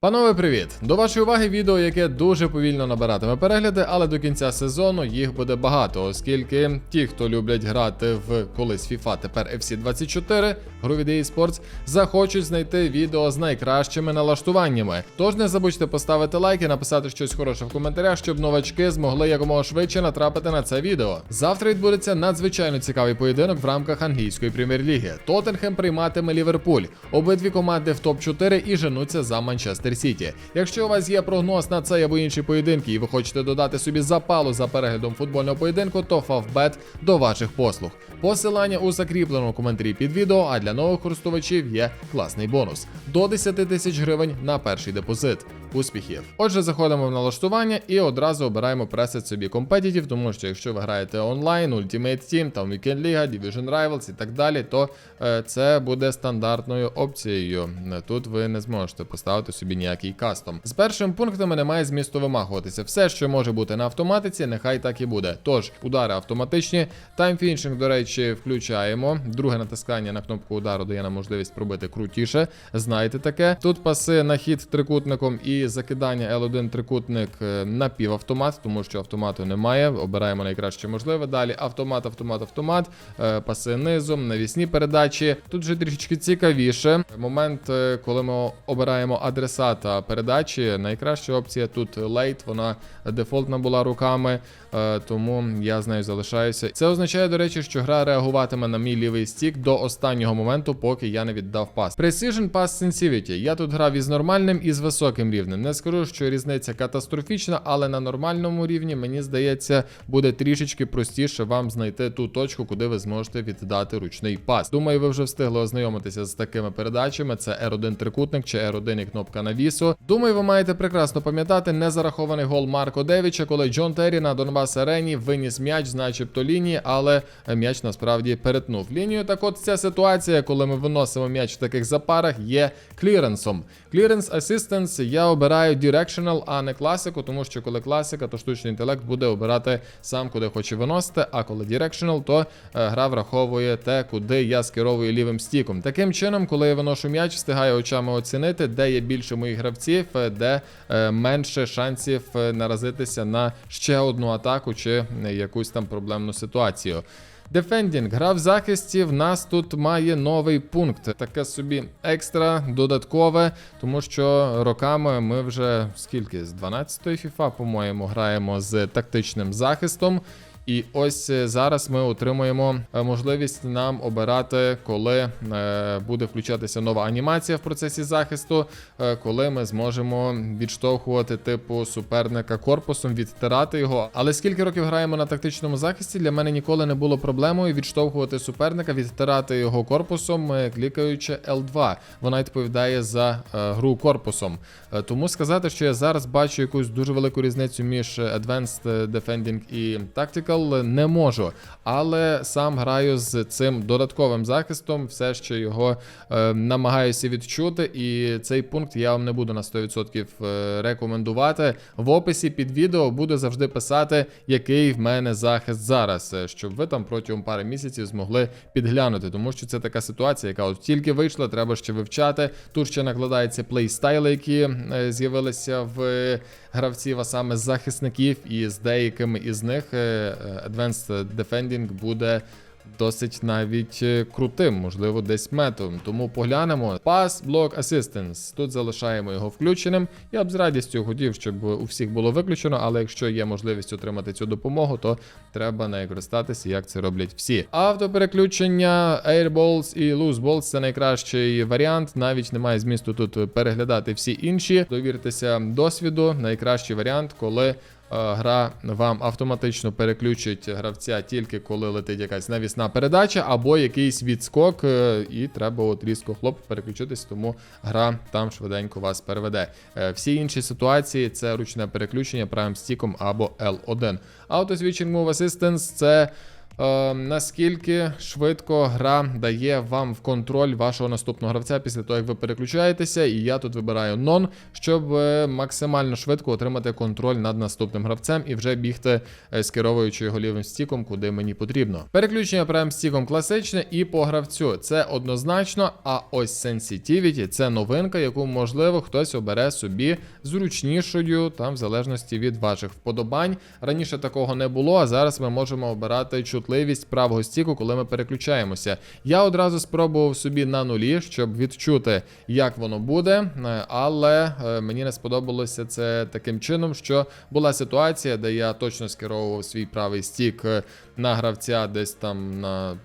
Панове, привіт! До вашої уваги відео, яке дуже повільно набиратиме перегляди, але до кінця сезону їх буде багато, оскільки ті, хто люблять грати в колись FIFA, тепер FC24, гру від EA захочуть знайти відео з найкращими налаштуваннями. Тож не забудьте поставити лайк і написати щось хороше в коментарях, щоб новачки змогли якомога швидше натрапити на це відео. Завтра відбудеться надзвичайно цікавий поєдинок в рамках англійської прем'єр-ліги. Тоттенхем прийматиме Ліверпуль. Обидві команди в топ 4 і женуться за Манчестер Сіті. Якщо у вас є прогноз на цей або інші поєдинки, і ви хочете додати собі запалу за переглядом футбольного поєдинку, то Фавбет до ваших послуг. Посилання у закріпленому коментарі під відео. А для нових користувачів є класний бонус до 10 тисяч гривень на перший депозит. Успіхів! Отже, заходимо в налаштування і одразу обираємо пресет собі компетітів, тому що якщо ви граєте онлайн, Ultimate Team, там Weekend League, Division Rivals і так далі, то е, це буде стандартною опцією. Тут ви не зможете поставити собі ніякий кастом. З першим пунктами немає змісту вимахуватися. Все, що може бути на автоматиці, нехай так і буде. Тож, удари автоматичні. Таймфіншинг, до речі, включаємо. Друге натискання на кнопку удару дає нам можливість пробити крутіше. Знаєте таке. Тут паси на хід трикутником і закидання L1 трикутник е, напівавтомат, тому що автомату немає. Обираємо найкраще можливе. Далі автомат, автомат, автомат, е, паси низом, навісні передачі. Тут вже трішечки цікавіше. Момент, е, коли ми обираємо адресата передачі, найкраща опція тут лейт, вона дефолтна була руками, тому я з нею залишаюся. Це означає, до речі, що гра реагуватиме на мій лівий стік до останнього моменту, поки я не віддав пас. Precision Pass Sensitivity. Я тут грав із нормальним і з високим рівнем. Не скажу, що різниця катастрофічна, але на нормальному рівні, мені здається, буде трішечки простіше вам знайти ту точку, куди ви зможете віддати ручний пас. Думаю, ви вже встигли ознайомитися з такими передачами. Це R1 трикутник чи R1 і кнопка навісу. Думаю, ви маєте прекрасно пам'ятати незарахований гол Марко Девіча, коли Джон Террі на Донбас Арені виніс м'яч начебто лінії, але м'яч насправді перетнув лінію. Так от ця ситуація, коли ми виносимо м'яч в таких запарах, є кліренсом. Clearance Assistance я обираю Directional, а не класику, тому що коли класика, то штучний інтелект буде обирати сам, куди хоче виносити. А коли Directional, то е, гра враховує те, куди я скеровую лівим стіком. Таким чином, коли я виношу м'яч, встигаю очами оцінити, де є більше моїх гравців, е, де е, менше шансів наразитися на ще одну атаку чи якусь там проблемну ситуацію. Дефендінг, гра в захисті. В нас тут має новий пункт. Таке собі екстра додаткове, тому що роками ми вже скільки з 12-ї FIFA, по-моєму, граємо з тактичним захистом. І ось е, зараз ми отримуємо е, можливість нам обирати, коли е, буде включатися нова анімація в процесі захисту, коли ми зможемо відштовхувати типу суперника корпусом, відтирати його. Але скільки років граємо на тактичному захисті, для мене ніколи не було проблемою відштовхувати суперника, відтирати його корпусом, клікаючи L2. Вона відповідає за гру корпусом. Тому сказати, що я зараз бачу якусь дуже велику різницю між Advanced Defending і Tactical не можу. Але сам граю з цим додатковим захистом, все ще його е, намагаюся відчути. І цей пункт я вам не буду на 100% е, рекомендувати. В описі під відео буду завжди писати, який в мене захист зараз, е, щоб ви там протягом пари місяців змогли підглянути. Тому що це така ситуація, яка от тільки вийшла, треба ще вивчати. Тут ще накладаються плейстайли, які е, з'явилися в гравців, а саме захисників, і з деякими із них Advanced Defending буде. Досить навіть е, крутим, можливо, десь метовим. Тому поглянемо. Pass Block Assistance. Тут залишаємо його включеним. Я б з радістю хотів, щоб у всіх було виключено, але якщо є можливість отримати цю допомогу, то треба нею користатися, як це роблять всі. Автопереключення, Airballs і Loose Balls – це найкращий варіант. Навіть немає змісту тут переглядати всі інші. Довіртеся досвіду. Найкращий варіант, коли. Е, Гра вам автоматично переключить гравця тільки коли летить якась навісна передача або якийсь відскок, е, і треба от різко хлоп переключитись, тому гра там швиденько вас переведе. Е, Всі інші ситуації це ручне переключення правим стіком або L1. Auto Switching Move Assistance – це е, наскільки швидко гра дає вам в контроль вашого наступного гравця після того, як ви переключаєтеся. І я тут вибираю нон, щоб е, максимально швидко отримати контроль над наступним гравцем і вже бігти, е, скеровуючи його лівим стіком, куди мені потрібно. Переключення прем стіком класичне і по гравцю. Це однозначно. А ось Sensitivity – це новинка, яку можливо хтось обере собі зручнішою, там в залежності від ваших вподобань. Раніше такого не було, а зараз ми можемо обирати чутливість правого стіку, коли ми переключаємося. Я одразу спробував собі на нулі, щоб відчути, як воно буде, е, але е, мені не сподобалося це таким чином, що була ситуація, де я точно скеровував свій правий стік е, на гравця десь там на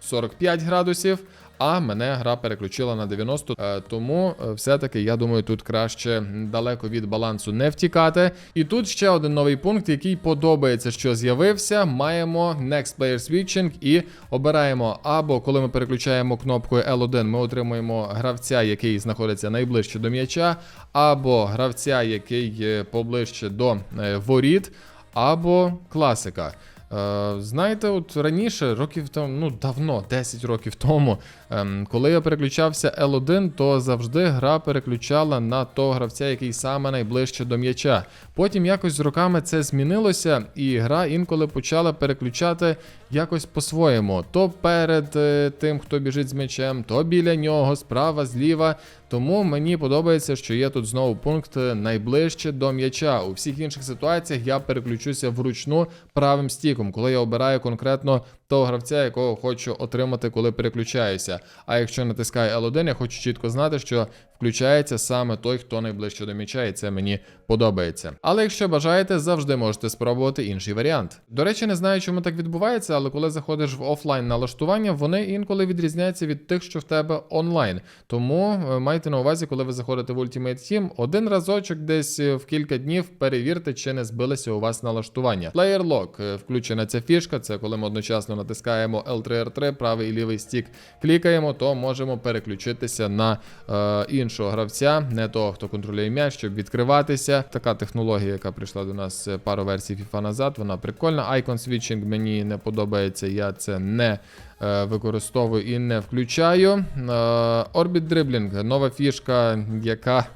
45 градусів. А мене гра переключила на 90, е, тому е, все-таки я думаю, тут краще далеко від балансу не втікати. І тут ще один новий пункт, який подобається, що з'явився. Маємо Next Player Switching і обираємо або коли ми переключаємо кнопкою L1, ми отримуємо гравця, який знаходиться найближче до м'яча, або гравця, який поближче до е, воріт, або класика. Е, знаєте, от раніше, років тому, ну давно, 10 років тому, ем, коли я переключався L1, то завжди гра переключала на того гравця, який саме найближче до м'яча. Потім якось з роками це змінилося, і гра інколи почала переключати якось по-своєму. То перед е, тим, хто біжить з м'ячем, то біля нього, справа, зліва. Тому мені подобається, що є тут знову пункт е, найближче до м'яча. У всіх інших ситуаціях я переключуся вручну правим стіком, коли я обираю конкретно того гравця, якого хочу отримати, коли переключаюся. А якщо натискаю L1, я хочу чітко знати, що включається саме той, хто найближче до м'яча, і це мені подобається. Але якщо бажаєте, завжди можете спробувати інший варіант. До речі, не знаю, чому так відбувається, але коли заходиш в офлайн налаштування, вони інколи відрізняються від тих, що в тебе онлайн. Тому е, майте на увазі, коли ви заходите в Ultimate Team, один разочок десь е, в кілька днів перевірте, чи не збилися у вас налаштування. Player Lock е, включена ця фішка, це коли ми одночасно натискаємо L3R3, правий і лівий стік клікаємо, то можемо переключитися на е, іншого гравця, не того, хто контролює м'яч, щоб відкриватися. Така технологія, яка прийшла до нас е, пару версій FIFA назад, вона прикольна. Icon Switching мені не подобається, я це не е, використовую і не включаю. Е, Orbit Dribbling, нова фішка, яка.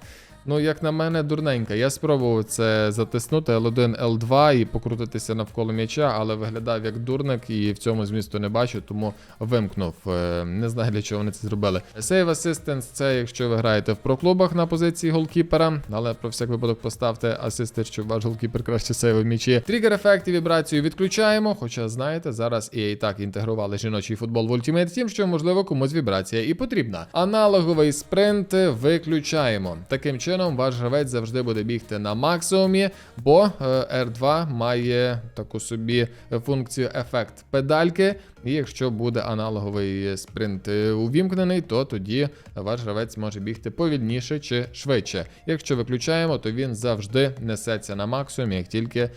Ну, як на мене, дурненька. Я спробував це затиснути L1, L2 і покрутитися навколо м'яча, але виглядав як дурник і в цьому змісту не бачу, тому вимкнув. Е, Не знаю, для чого вони це зробили. Save Assistance це якщо ви граєте в проклубах на позиції голкіпера, але про всяк випадок поставте асистент, щоб ваш голкіпер краще сейвив м'ячі. Тригер ефект і вібрацію відключаємо. Хоча, знаєте, зараз і і так інтегрували жіночий футбол в Ultimate Team, що можливо комусь вібрація і потрібна. Аналоговий спринт виключаємо. Таким чином ваш гравець завжди буде бігти на максимумі, бо е, R2 має таку собі функцію ефект педальки. І якщо буде аналоговий спринт е, увімкнений, то тоді ваш гравець може бігти повільніше чи швидше. Якщо виключаємо, то він завжди несеться на максимум, як тільки е,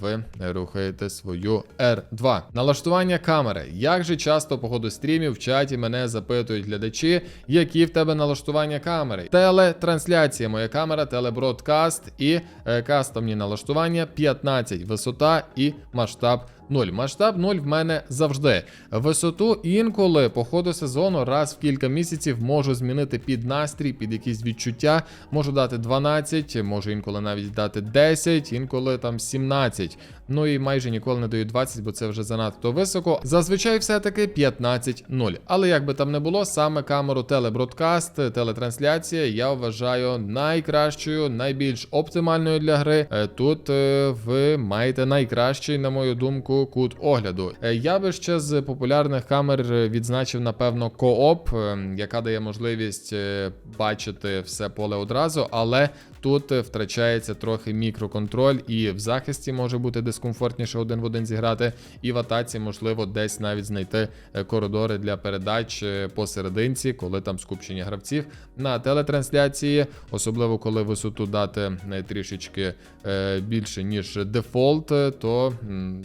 ви рухаєте свою R2. Налаштування камери. Як же часто по ходу стрімів в чаті мене запитують глядачі, які в тебе налаштування камери? Телетрансляція, моя камера, телебродкаст і е, кастомні налаштування 15, висота і масштаб 0. Масштаб 0 в мене завжди. Висоту інколи по ходу сезону раз в кілька місяців можу змінити під настрій, під якісь відчуття. Можу дати 12, можу інколи навіть дати 10, інколи там 17. Ну і майже ніколи не даю 20, бо це вже занадто високо. Зазвичай все-таки 15-0. Але як би там не було, саме камеру телебродкаст, телетрансляція я вважаю найкращою, найбільш оптимальною для гри. Е, Тут е, ви маєте найкращий, на мою думку, кут огляду. Е, Я би ще з популярних камер відзначив, напевно, кооп, е, яка дає можливість е, бачити все поле одразу, але тут втрачається трохи мікроконтроль, і в захисті може бути дискомфортніше один в один зіграти, і в атаці можливо десь навіть знайти коридори для передач посерединці, коли там скупчення гравців. На телетрансляції, особливо коли висоту дати е, трішечки е, більше, ніж дефолт, е, то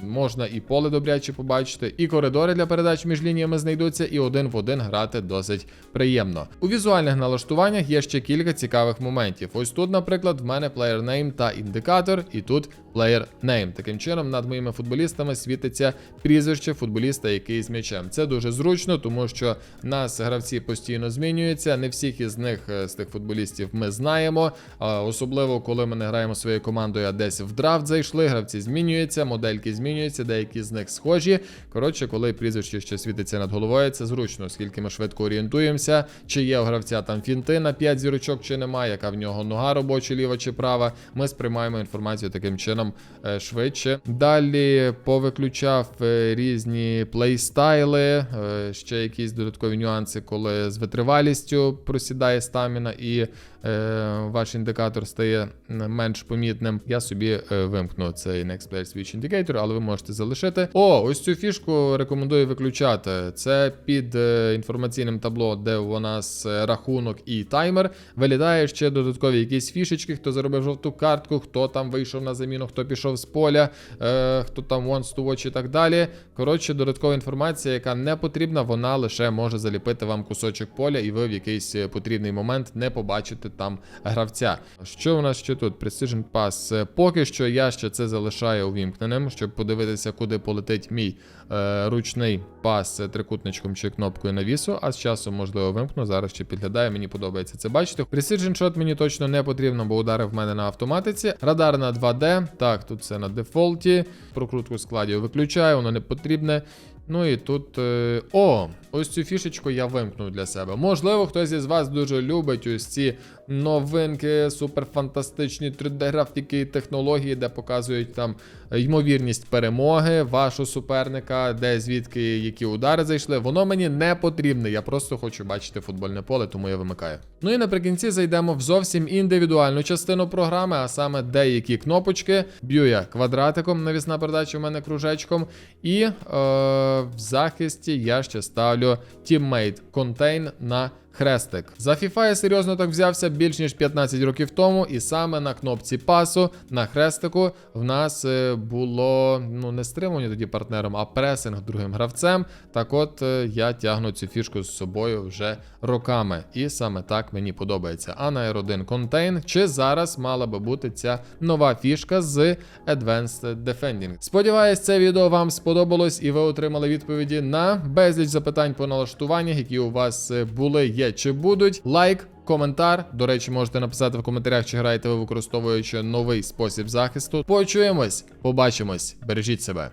можна і поле добряче побачити, і коридори для передач між лініями знайдуться, і один в один грати досить приємно. У візуальних налаштуваннях є ще кілька цікавих моментів. Ось тут, наприклад, в мене name та індикатор, і тут player name. Таким чином, над моїми футболістами світиться прізвище футболіста, який з м'ячем. Це дуже зручно, тому що нас гравці постійно змінюються. Не всіх із них е, з тих футболістів ми знаємо. Особливо коли ми не граємо своєю командою, а десь в драфт зайшли. Гравці змінюються, модельки змінюються, деякі з них схожі. Коротше, коли прізвище ще світиться над головою, це зручно, оскільки ми швидко орієнтуємося, чи є у гравця там фінти на 5 зірочок, чи немає, яка в нього нога робоча, ліва чи права. Ми сприймаємо інформацію таким чином е, швидше. Далі повиключав е, різні плейстайли, е, ще якісь додаткові нюанси, коли з витривалістю просідає стаміна і ваш індикатор стає менш помітним. Я собі е, вимкну цей Next Player Switch Indicator, але ви можете залишити. О, ось цю фішку рекомендую виключати. Це під е, інформаційним табло, де у нас е, рахунок і таймер. Вилітає ще додаткові якісь фішечки, хто заробив жовту картку, хто там вийшов на заміну, хто пішов з поля, е, хто там wants to watch і так далі. Коротше, додаткова інформація, яка не потрібна, вона лише може заліпити вам кусочок поля, і ви в якийсь е, потрібний момент не побачите там гравця. Що у нас ще тут? Precision Pass. Е, Поки що я ще це залишаю увімкненим, щоб подивитися, куди полетить мій е, ручний пас трикутничком чи кнопкою навісу, а з часом, можливо, вимкну. Зараз ще підглядаю, мені подобається це бачити. Precision Shot мені точно не потрібно, бо удари в мене на автоматиці. Радар на 2D. Так, тут все на дефолті. Прокрутку складів виключаю, воно не потрібне. Ну і тут. Е... О, ось цю фішечку я вимкнув для себе. Можливо, хтось із вас дуже любить ось ці новинки, суперфантастичні 3D-графіки і технології, де показують там ймовірність перемоги вашого суперника, де звідки які удари зайшли. Воно мені не потрібне. Я просто хочу бачити футбольне поле, тому я вимикаю. Ну і наприкінці зайдемо в зовсім індивідуальну частину програми, а саме деякі кнопочки. Б'ю я квадратиком, навісна передача у мене кружечком. І е, в захисті я ще ставлю Teammate Contain на хрестик. За FIFA я серйозно так взявся більш ніж 15 років тому, і саме на кнопці пасу на хрестику в нас е, було ну не стримування тоді партнером, а пресинг другим гравцем. Так от е, я тягну цю фішку з собою вже роками. І саме так мені подобається. А на R1 Contain чи зараз мала би бути ця нова фішка з Advanced Defending. Сподіваюсь, це відео вам сподобалось і ви отримали відповіді на безліч запитань по налаштуваннях, які у вас е, були, є чи будуть. Лайк. Коментар, до речі, можете написати в коментарях, чи граєте ви використовуючи новий спосіб захисту. Почуємось, побачимось, бережіть себе.